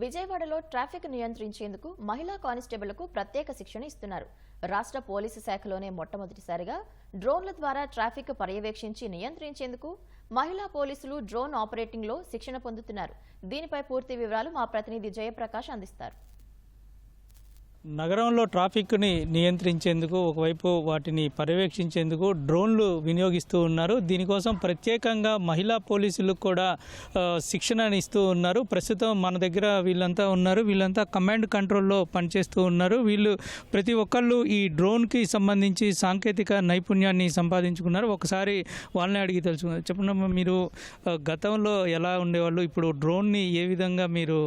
విజయవాడలో ట్రాఫిక్ నియంత్రించేందుకు మహిళా కానిస్టేబుళ్ళకు ప్రత్యేక శిక్షణ ఇస్తున్నారు. రాష్ట్ర పోలీసు శాఖలోనే మొట్టమొదటిసారిగా డ్రోన్ల ద్వారా ట్రాఫిక్ పర్యవేక్షించి నియంత్రించేందుకు మహిళా పోలీసులు డ్రోన్ ఆపరేటింగ్లో శిక్షణ పొందుతున్నారు. దీనిపై పూర్తి వివరాలు మా ప్రతినిధి జయప్రకాష్ అందిస్తారు. నగరంలో ట్రాఫిక్ని నియంత్రించేందుకు ఒకవైపు వాటిని పర్యవేక్షించేందుకు డ్రోన్లు వినియోగిస్తూ ఉన్నారు. దీనికోసం ప్రత్యేకంగా మహిళా పోలీసులకు కూడా శిక్షణని ఇస్తూ ఉన్నారు. ప్రస్తుతం మన దగ్గర వీళ్ళంతా ఉన్నారు. వీళ్ళంతా కమాండ్ కంట్రోల్లో పనిచేస్తూ ఉన్నారు. వీళ్ళు ప్రతి ఒక్కళ్ళు ఈ డ్రోన్కి సంబంధించి సాంకేతిక నైపుణ్యాన్ని సంపాదించుకున్నారు. ఒకసారి వాళ్ళని అడిగి తెలుసుకున్నారు చెప్పండి మీరు గతంలో ఎలా ఉండేవాళ్ళు? ఇప్పుడు డ్రోన్ని ఏ విధంగా మీరు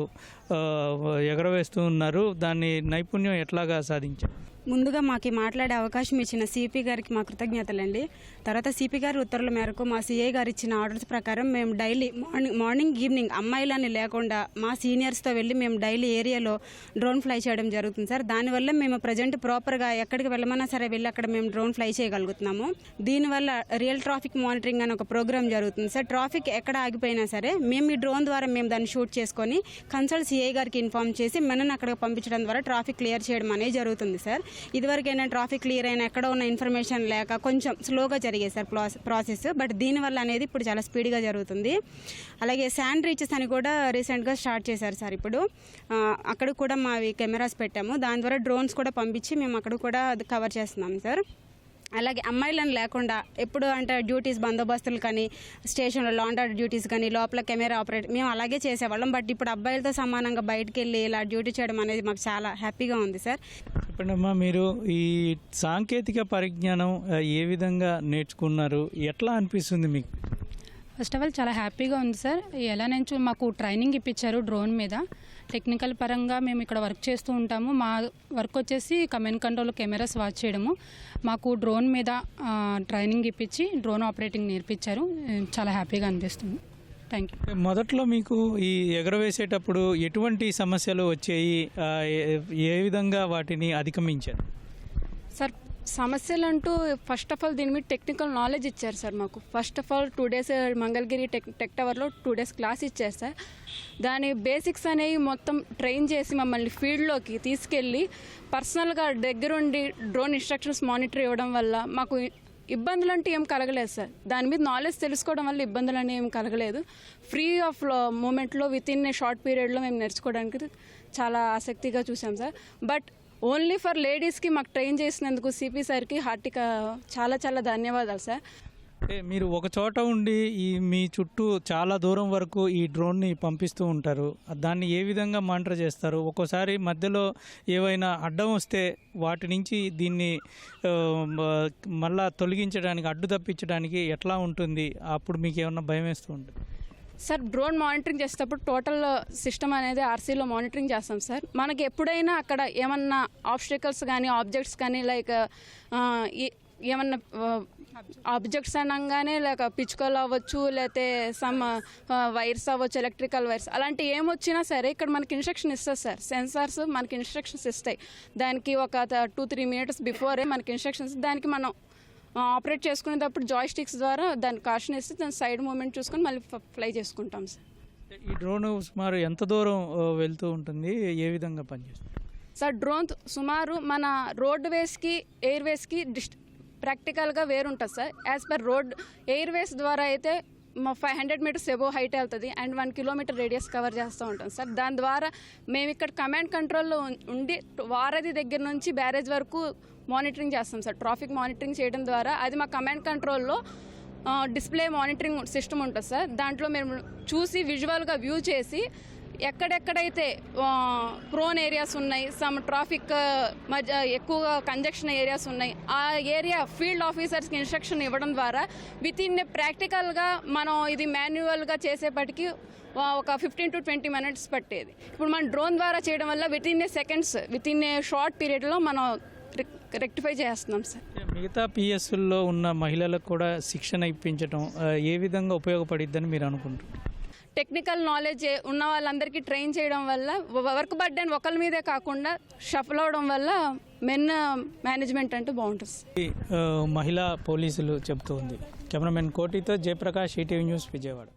ఎగరవేస్తూ ఉన్నారు. దాన్ని నైపుణ్యం ఎట్లాగా సాధించారు? ముందుగా మాకు మాట్లాడే అవకాశం ఇచ్చిన సిపి గారికి మా కృతజ్ఞతలండి. తర్వాత సిపి గారి ఉత్తర్వుల మేరకు మా సిఐ గారు ఇచ్చిన ఆర్డర్స్ ప్రకారం మేము డైలీ మార్నింగ్ మార్నింగ్ ఈవినింగ్ అమ్మాయిలని లేకుండా మా సీనియర్స్తో వెళ్ళి మేము డైలీ ఏరియాలో డ్రోన్ ఫ్లై చేయడం జరుగుతుంది సార్. దానివల్ల మేము ప్రజెంట్ ప్రాపర్గా ఎక్కడికి వెళ్ళమన్నా సరే వెళ్ళి అక్కడ మేము డ్రోన్ ఫ్లై చేయగలుగుతున్నాము. దీనివల్ల రియల్ ట్రాఫిక్ మానిటరింగ్ అని ఒక ప్రోగ్రామ్ జరుగుతుంది సార్. ట్రాఫిక్ ఎక్కడ ఆగిపోయినా సరే మేము ఈ డ్రోన్ ద్వారా మేము దాన్ని షూట్ చేసుకొని కన్సల్ట్ సిఐ గారికి ఇన్ఫార్మ్ చేసి మనని అక్కడికి పంపించడం ద్వారా ట్రాఫిక్ క్లియర్ చేయడం అనేది జరుగుతుంది సార్. ఇదివరకు ఇదివరకైనా ట్రాఫిక్ క్లియర్ అయినా ఎక్కడ ఉన్న ఇన్ఫర్మేషన్ లేక కొంచెం స్లోగా జరిగేది సార్ ప్రాసెస్ బట్ దీనివల్ల అనేది ఇప్పుడు చాలా స్పీడ్గా జరుగుతుంది. అలాగే శాండ్ రీచెస్ అని కూడా రీసెంట్గా స్టార్ట్ చేశారు సార్ ఇప్పుడు. అక్కడ కూడా మావి కెమెరాస్ పెట్టాము. దాని ద్వారా డ్రోన్స్ కూడా పంపించి మేము అక్కడ కూడా అది కవర్ చేస్తున్నాం సార్. అలాగే అమ్మాయిలను లేకుండా ఎప్పుడు అంటే డ్యూటీస్ బందోబస్తులు కానీ స్టేషన్లో లాండర్ డ్యూటీస్ కానీ లోపల కెమెరా ఆపరేట్ మేము అలాగే చేసేవాళ్ళం. బట్ ఇప్పుడు అబ్బాయిలతో సమానంగా బయటకు వెళ్ళి ఇలా డ్యూటీ చేయడం అనేది మాకు చాలా హ్యాపీగా ఉంది సార్. చెప్పండమ్మా మీరు ఈ సాంకేతిక పరిజ్ఞానం ఏ విధంగా నేర్చుకున్నారు? ఎట్లా అనిపిస్తుంది మీకు? ఫస్ట్ ఆఫ్ ఆల్ చాలా హ్యాపీగా ఉంది సార్. ఎలా నుంచి మాకు ట్రైనింగ్ ఇప్పించారు డ్రోన్ మీద. టెక్నికల్ పరంగా మేము ఇక్కడ వర్క్ చేస్తూ ఉంటాము. మా వర్క్ వచ్చేసి కమాండ్ కంట్రోల్ కెమెరాస్ వాచ్ చేయడము. మాకు డ్రోన్ మీద ట్రైనింగ్ ఇప్పించి డ్రోన్ ఆపరేటింగ్ నేర్పించారు. చాలా హ్యాపీగా అనిపిస్తుంది. థ్యాంక్ యూ మొదట్లో మీకు ఈ ఎగరవేసేటప్పుడు ఎటువంటి సమస్యలు వచ్చాయి? ఏ విధంగా వాటిని అధిగమించారు? సార్ సమస్యలు అంటూ ఫస్ట్ ఆఫ్ ఆల్ దీని మీద టెక్నికల్ నాలెడ్జ్ ఇచ్చారు సార్ మాకు. First of all two days Mangalagiri tech tech టవర్లో two days class ఇచ్చారు సార్ దాని బేసిక్స్ అనేవి మొత్తం ట్రైన్ చేసి మమ్మల్ని ఫీల్డ్లోకి తీసుకెళ్ళి పర్సనల్గా దగ్గరుండి డ్రోన్ ఇన్స్ట్రక్షన్స్ మానిటర్ ఇవ్వడం వల్ల మాకు ఇబ్బందులు అంటే ఏం కలగలేదు సార్. దాని మీద నాలెడ్జ్ తెలుసుకోవడం వల్ల ఇబ్బందులు అనేవి ఏం కలగలేదు. ఫ్రీ ఆఫ్ మూమెంట్లో విత్ ఇన్ ఏ షార్ట్ పీరియడ్లో మేము నేర్చుకోవడానికి చాలా ఆసక్తిగా చూసాం సార్. బట్ ఓన్లీ ఫర్ లేడీస్కి మాకు ట్రైన్ చేసినందుకు సిపి సార్కి హార్టిక చాలా చాలా ధన్యవాదాలు సార్. అంటే మీరు ఒక చోట ఉండి ఈ మీ చుట్టూ చాలా దూరం వరకు ఈ డ్రోన్ని పంపిస్తూ ఉంటారు. దాన్ని ఏ విధంగా మానిటర్ చేస్తారు? ఒక్కోసారి మధ్యలో ఏవైనా అడ్డం వస్తే వాటి నుంచి దీన్ని మళ్ళా తొలగించడానికి అడ్డు తప్పించడానికి ఎట్లా ఉంటుంది? అప్పుడు మీకు ఏమన్నా భయం వేస్తూ ఉంటుంది. సార్ డ్రోన్ మానిటరింగ్ చేసేటప్పుడు టోటల్ సిస్టమ్ అనేది ఆర్సీలో మానిటరింగ్ చేస్తాం సార్. మనకి ఎప్పుడైనా అక్కడ ఏమన్నా ఆబ్స్టికల్స్ కానీ ఆబ్జెక్ట్స్ కానీ లైక్ ఏమన్నా ఆబ్జెక్ట్స్ అనగానే లేక పిచ్చుకలు అవ్వచ్చు లేకపోతే సమ్ వైర్స్ అవ్వచ్చు ఎలక్ట్రికల్ వైర్స్ అలాంటి ఏమొచ్చినా సరే ఇక్కడ మనకి ఇన్స్ట్రక్షన్ ఇస్తుంది సార్. సెన్సార్స్ మనకి ఇన్స్ట్రక్షన్స్ ఇస్తాయి. దానికి ఒక టూ త్రీ మినిట్స్ బిఫోరే మనకి ఇన్స్ట్రక్షన్స్ దానికి మనం ఆపరేట్ చేసుకునేటప్పుడు జాయ్ స్టిక్స్ ద్వారా దాన్ని కాషన్ ఇస్తే దాని సైడ్ మూమెంట్ చూసుకొని మళ్ళీ ఫ్లై చేసుకుంటాం సార్. ఈ డ్రోన్ సుమారు ఎంత దూరం వెళ్తూ ఉంటుంది? ఏ విధంగా పనిచేస్తుంది? సార్ డ్రోన్ సుమారు మన రోడ్ వేస్కి ఎయిర్ వేస్కి డిస్ట్ ప్రాక్టికల్గా వేరుంటుంది sir. As per road airways ద్వారా అయితే మా five hundred metres above height వెళ్తుంది and one kilometre radius cover చేస్తూ ఉంటాం సార్. దాని ద్వారా మేము ఇక్కడ కమాండ్ కంట్రోల్లో ఉండి వారధి దగ్గర నుంచి బ్యారేజ్ వరకు మానిటరింగ్ చేస్తాం సార్. ట్రాఫిక్ మానిటరింగ్ చేయడం ద్వారా అది మా కమాండ్ కంట్రోల్లో డిస్ప్లే మానిటరింగ్ సిస్టమ్ ఉంటుంది సార్. దాంట్లో మేము చూసి విజువల్గా వ్యూ చేసి ఎక్కడెక్కడైతే ప్రోన్ ఏరియాస్ ఉన్నాయి సమ్ ట్రాఫిక్ మధ్య ఎక్కువగా కంజక్షన్ ఏరియాస్ ఉన్నాయి ఆ ఏరియా ఫీల్డ్ ఆఫీసర్స్కి ఇన్స్ట్రక్షన్ ఇవ్వడం ద్వారా విత్ ఇన్ ప్రాక్టికల్గా మనం ఇది మాన్యువల్గా చేసేపటికి ఒక ఫిఫ్టీన్ టు ట్వంటీ మినిట్స్ పట్టేది. ఇప్పుడు మనం డ్రోన్ ద్వారా చేయడం వల్ల within a seconds within a short పీరియడ్లో మనం రెక్టిఫై చేస్తున్నాం సార్. మిగతా పిఎస్లో ఉన్న మహిళలకు కూడా శిక్షణ ఇప్పించడం ఏ విధంగా ఉపయోగపడిద్దని మీరు అనుకుంటున్నారు? టెక్నికల్ నాలెడ్జ్ ఉన్న వాళ్ళందరికీ ట్రైన్ చేయడం వల్ల వర్క్ బర్డెన్ ఒకరి మీదే కాకుండా షఫల్ అవడం వల్ల మెన్ మేనేజ్మెంట్ అంటే బాగుంటుంది. మహిళా పోలీసులు చెబుతూ ఉంది. కెమెరామెన్ కోటితో జయప్రకాష్ ఈటీవీ న్యూస్ విజయవాడ.